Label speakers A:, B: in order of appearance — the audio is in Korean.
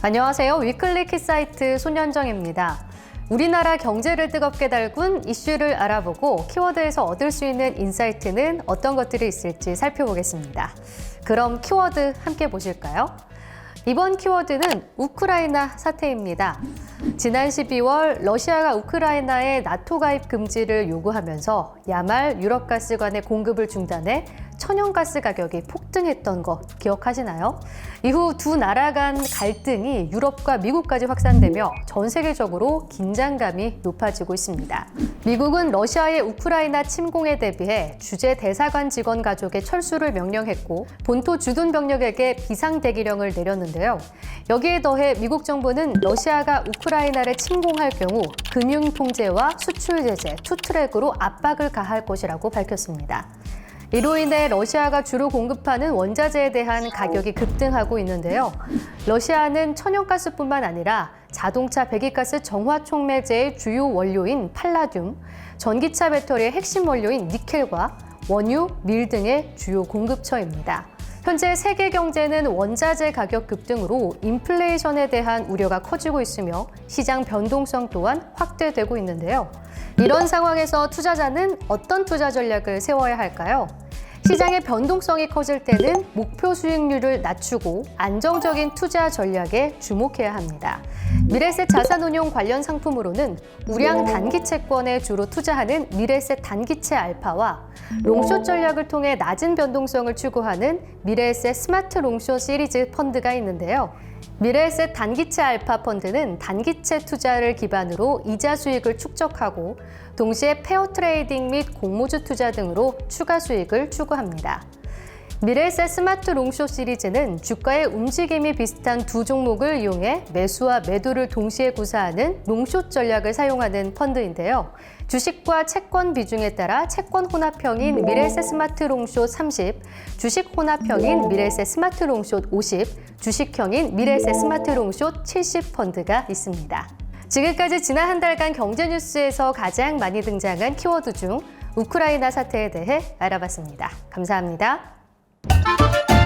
A: 안녕하세요. 위클리 키 사이트 손현정입니다. 우리나라 경제를 뜨겁게 달군 이슈를 알아보고 키워드에서 얻을 수 있는 인사이트는 어떤 것들이 있을지 살펴보겠습니다. 그럼 키워드 함께 보실까요? 이번 키워드는 우크라이나 사태입니다. 지난 12월 러시아가 우크라이나의 나토 가입 금지를 요구하면서 야말 유럽가스 관의 공급을 중단해 천연가스 가격이 폭등했던 거 기억하시나요? 이후 두 나라 간 갈등이 유럽과 미국까지 확산되며 전 세계적으로 긴장감이 높아지고 있습니다. 미국은 러시아의 우크라이나 침공에 대비해 주재 대사관 직원 가족의 철수를 명령했고 본토 주둔 병력에게 비상 대기령을 내렸는데요. 여기에 더해 미국 정부는 러시아가 우크라이나 를 침공할 경우 금융 통제와 수출 제재, 투 트랙으로 압박을 가할 것이라고 밝혔습니다. 이로 인해 러시아가 주로 공급하는 원자재에 대한 가격이 급등하고 있는데요. 러시아는 천연가스뿐만 아니라 자동차 배기가스 정화 촉매제의 주요 원료인 팔라듐, 전기차 배터리의 핵심 원료인 니켈과 원유, 밀 등의 주요 공급처입니다. 현재 세계 경제는 원자재 가격 급등으로 인플레이션에 대한 우려가 커지고 있으며 시장 변동성 또한 확대되고 있는데요. 이런 상황에서 투자자는 어떤 투자 전략을 세워야 할까요? 시장의 변동성이 커질 때는 목표 수익률을 낮추고 안정적인 투자 전략에 주목해야 합니다. 미래세 자산운용 관련 상품으로는 우량 단기 채권에 주로 투자하는 미래세 단기채 알파와 롱숏 전략을 통해 낮은 변동성을 추구하는 미래세 스마트 롱숏 시리즈 펀드가 있는데요. 미래에셋 단기채 알파 펀드는 단기채 투자를 기반으로 이자 수익을 축적하고 동시에 페어 트레이딩 및 공모주 투자 등으로 추가 수익을 추구합니다. 미래에셋 스마트 롱숏 시리즈는 주가의 움직임이 비슷한 두 종목을 이용해 매수와 매도를 동시에 구사하는 롱숏 전략을 사용하는 펀드인데요. 주식과 채권 비중에 따라 채권 혼합형인 미래에셋 스마트 롱숏 30, 주식 혼합형인 미래에셋 스마트 롱숏 50, 주식형인 미래에셋 스마트 롱숏 70 펀드가 있습니다. 지금까지 지난 한 달간 경제 뉴스에서 가장 많이 등장한 키워드 중 우크라이나 사태에 대해 알아봤습니다. 감사합니다. Thank you.